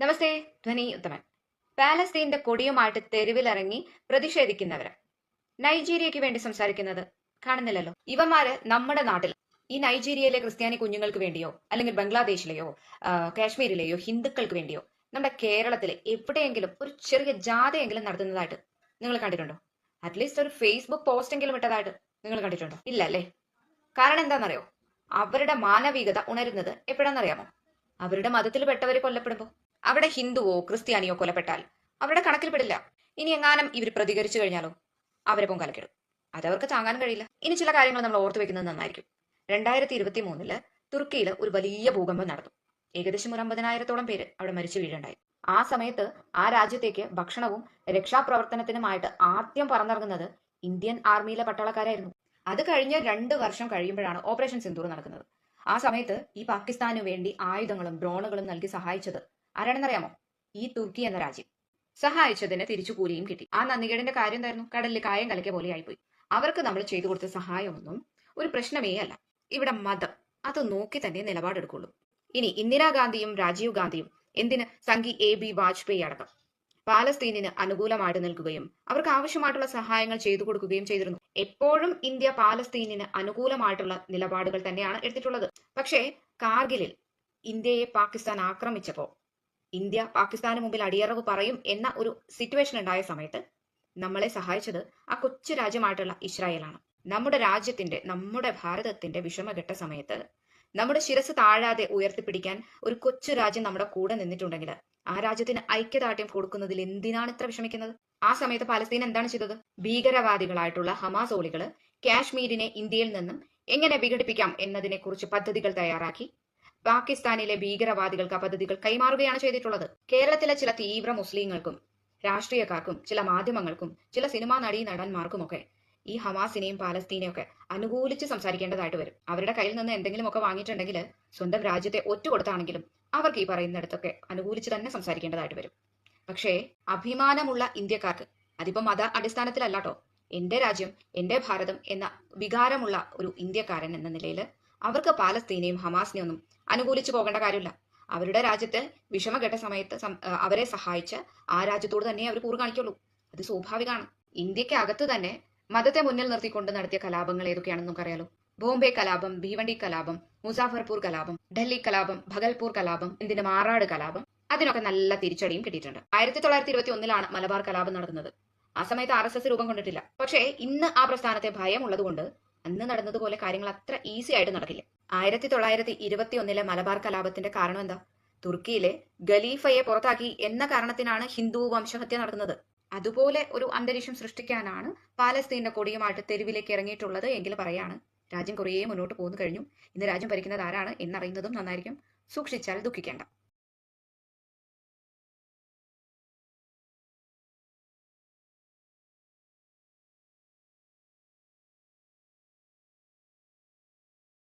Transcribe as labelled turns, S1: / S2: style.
S1: നമസ്തേ ധ്വനി ഉത്തമൻ. പാലസ്തീന്റെ കൊടിയുമായിട്ട് തെരുവിലിറങ്ങി പ്രതിഷേധിക്കുന്നവര്. നൈജീരിയക്ക് വേണ്ടി സംസാരിക്കുന്നത് കാണുന്നില്ലല്ലോ? ഇവന്മാര് നമ്മുടെ നാട്ടിൽ ഈ നൈജീരിയയിലെ ക്രിസ്ത്യാനി കുഞ്ഞുങ്ങൾക്ക് വേണ്ടിയോ അല്ലെങ്കിൽ ബംഗ്ലാദേശിലെയോ കാശ്മീരിലെയോ ഹിന്ദുക്കൾക്ക് വേണ്ടിയോ നമ്മുടെ കേരളത്തിൽ എവിടെയെങ്കിലും ഒരു ചെറിയ ജാഥയെങ്കിലും നടത്തുന്നതായിട്ട് നിങ്ങൾ കണ്ടിട്ടുണ്ടോ? അറ്റ്ലീസ്റ്റ് ഒരു ഫേസ്ബുക്ക് പോസ്റ്റെങ്കിലും ഇട്ടതായിട്ട് നിങ്ങൾ കണ്ടിട്ടുണ്ടോ? ഇല്ല അല്ലേ കാരണം എന്താണെന്നറിയോ? അവരുടെ മാനവികത ഉണരുന്നത് എപ്പോഴാണെന്നറിയാമോ? അവരുടെ മതത്തിൽ പെട്ടവർ കൊല്ലപ്പെടുമ്പോൾ അവിടെ ഹിന്ദുവോ ക്രിസ്ത്യാനിയോ കൊലപ്പെട്ടാൽ അവരുടെ കണക്കിൽപ്പെടില്ല. ഇനി എങ്ങാനും ഇവർ പ്രതികരിച്ചു കഴിഞ്ഞാലോ? അവരെ പൊങ്കാലക്കിടും. അതവർക്ക് താങ്ങാൻ കഴിയില്ല. ഇനി ചില കാര്യങ്ങൾ നമ്മൾ ഓർത്തു വെക്കുന്നത് നന്നായിരിക്കും. രണ്ടായിരത്തി ഇരുപത്തി മൂന്നിൽ തുർക്കിയിൽ ഒരു വലിയ ഭൂകമ്പം നടന്നു. ഏകദേശം ഒരു അമ്പതിനായിരത്തോളം പേര് അവിടെ മരിച്ചു വീഴുണ്ടായി. ആ സമയത്ത് ആ രാജ്യത്തേക്ക് ഭക്ഷണവും രക്ഷാപ്രവർത്തനത്തിനുമായിട്ട് ആദ്യം പറന്നിറങ്ങുന്നത് ഇന്ത്യൻ ആർമിയിലെ പട്ടാളക്കാരായിരുന്നു. അത് കഴിഞ്ഞ് രണ്ട് വർഷം കഴിയുമ്പോഴാണ് ഓപ്പറേഷൻ സിന്ദൂർ നടക്കുന്നത്. ആ സമയത്ത് ഈ പാകിസ്ഥാനു വേണ്ടി ആയുധങ്ങളും ഡ്രോണുകളും നൽകി സഹായിച്ചത് ആരാണെന്നറിയാമോ? ഈ തുർക്കി എന്ന രാജ്യം. സഹായിച്ചതിന് തിരിച്ചു കൂലിയും കിട്ടി. ആ നന്ദികേടിന്റെ കാര്യം എന്തായിരുന്നു? കടലിൽ കായം കലക്കിയ പോലെ ആയിപ്പോയി. അവർക്ക് നമ്മൾ ചെയ്തു കൊടുത്ത സഹായമൊന്നും ഒരു പ്രശ്നമേ അല്ല. ഇവിടെ മതം. അത് നോക്കി തന്നെ നിലപാടെടുക്കുള്ളൂ. ഇനി ഇന്ദിരാഗാന്ധിയും രാജീവ് ഗാന്ധിയും എന്തിന് സംഘി എ ബി വാജ്പേയി അടക്കം? പാലസ്തീനിന് അനുകൂലമായിട്ട് നിൽക്കുകയും അവർക്ക് ആവശ്യമായിട്ടുള്ള സഹായങ്ങൾ ചെയ്തു കൊടുക്കുകയും ചെയ്തിരുന്നു. എപ്പോഴും ഇന്ത്യ പാലസ്തീനിന് അനുകൂലമായിട്ടുള്ള നിലപാടുകൾ തന്നെയാണ് എടുത്തിട്ടുള്ളത്. പക്ഷേ കാർഗിലിൽ ഇന്ത്യയെ പാകിസ്ഥാൻ ആക്രമിച്ചപ്പോൾ ഇന്ത്യ പാകിസ്ഥാന് മുമ്പിൽ അടിയറവ് പറയും എന്ന ഒരു സിറ്റുവേഷൻ ഉണ്ടായ സമയത്ത് നമ്മളെ സഹായിച്ചത് ആ കൊച്ചു രാജ്യമായിട്ടുള്ള ഇസ്രായേലാണ്. നമ്മുടെ രാജ്യത്തിന്റെ നമ്മുടെ ഭാരതത്തിന്റെ വിഷമഘട്ട സമയത്ത് നമ്മുടെ ശിരസ് താഴാതെ ഉയർത്തിപ്പിടിക്കാൻ ഒരു കൊച്ചു രാജ്യം നമ്മുടെ കൂടെ നിന്നിട്ടുണ്ടെങ്കിൽ ആ രാജ്യത്തിന് ഐക്യദാർഢ്യം കൊടുക്കുന്നതിൽ എന്തിനാണ് ഇത്ര വിഷമിക്കുന്നത്? ആ സമയത്ത് പലസ്തീൻ എന്താണ് ചെയ്തത്? ഭീകരവാദികളായിട്ടുള്ള ഹമാസോളികൾ കാശ്മീരിനെ ഇന്ത്യയിൽ നിന്നും എങ്ങനെ വിഘടിപ്പിക്കാം എന്നതിനെ കുറിച്ച് പദ്ധതികൾ തയ്യാറാക്കി പാകിസ്ഥാനിലെ ഭീകരവാദികൾക്ക് പദ്ധതികൾ കൈമാറുകയാണ് ചെയ്തിട്ടുള്ളത്. കേരളത്തിലെ ചില തീവ്ര മുസ്ലിങ്ങൾക്കും രാഷ്ട്രീയക്കാർക്കും ചില മാധ്യമങ്ങൾക്കും ചില സിനിമാ നടീ നടന്മാർക്കുമൊക്കെ ഈ ഹമാസിനെയും പാലസ്തീനെയും ഒക്കെ അനുകൂലിച്ച് സംസാരിക്കേണ്ടതായിട്ട് വരും. അവരുടെ കയ്യിൽ നിന്ന് എന്തെങ്കിലുമൊക്കെ വാങ്ങിയിട്ടുണ്ടെങ്കിൽ സ്വന്തം രാജ്യത്തെ ഒറ്റുകൊടുത്താണെങ്കിലും അവർക്ക് ഈ പറയുന്നിടത്തൊക്കെ അനുകൂലിച്ച് തന്നെ സംസാരിക്കേണ്ടതായിട്ട് വരും. പക്ഷേ അഭിമാനമുള്ള ഇന്ത്യക്കാർക്ക് അതിപ്പോ മത അടിസ്ഥാനത്തിലല്ലാട്ടോ എന്റെ രാജ്യം എന്റെ ഭാരതം എന്ന വികാരമുള്ള ഒരു ഇന്ത്യക്കാരൻ എന്ന നിലയിൽ അവർക്ക് പാലസ്തീനെയും ഹമാസിനെ ഒന്നും അനുകൂലിച്ചു പോകേണ്ട കാര്യമില്ല. അവരുടെ രാജ്യത്ത് വിഷമഘട്ട സമയത്ത് അവരെ സഹായിച്ച് ആ രാജ്യത്തോട് തന്നെ അവർ കൂറ് കാണിക്കുള്ളൂ. അത് സ്വാഭാവികമാണ്. ഇന്ത്യയ്ക്ക് അകത്ത് തന്നെ മതത്തെ മുന്നിൽ നിർത്തിക്കൊണ്ട് നടത്തിയ കലാപങ്ങൾ ഏതൊക്കെയാണെന്ന് നമുക്കറിയാലോ. ബോംബെ കലാപം ഭീവണ്ടി കലാപം മുസാഫർപൂർ കലാപം ഡൽഹി കലാപം ഭഗൽപൂർ കലാപം എന്തിന്റെ മാറാട് കലാപം അതിനൊക്കെ നല്ല തിരിച്ചടിയും കിട്ടിയിട്ടുണ്ട്. ആയിരത്തി തൊള്ളായിരത്തി ഇരുപത്തി ഒന്നിലാണ് മലബാർ കലാപം നടക്കുന്നത് ആ സമയത്ത് ആർ എസ് എസ് രൂപം കൊണ്ടിട്ടില്ല. പക്ഷേ ഇന്ന് ആ പ്രസ്ഥാനത്തെ ഭയമുള്ളതുകൊണ്ട് അന്ന് നടന്നതുപോലെ കാര്യങ്ങൾ അത്ര ഈസി ആയിട്ട് നടക്കില്ല. ആയിരത്തി തൊള്ളായിരത്തി ഇരുപത്തി ഒന്നിലെ മലബാർ കലാപത്തിന്റെ കാരണം എന്താ? തുർക്കിയിലെ ഖലീഫയെ പുറത്താക്കി എന്ന കാരണത്തിനാണ് ഹിന്ദു വംശഹത്യ നടന്നത് അതുപോലെ ഒരു അന്തരീക്ഷം സൃഷ്ടിക്കാനാണ് പാലസ്തീന്റെ കൊടിയുമായിട്ട് തെരുവിലേക്ക് ഇറങ്ങിയിട്ടുള്ളത് എങ്കിൽ പറയാണ് രാജ്യം കുറേ മുന്നോട്ട് പോകുന്നു കഴിഞ്ഞു. ഇന്ന് രാജ്യം ഭരിക്കുന്നത് ആരാണ് എന്നറിയുന്നതും നന്നായിരിക്കും. സൂക്ഷിച്ചാൽ ദുഃഖിക്കേണ്ട.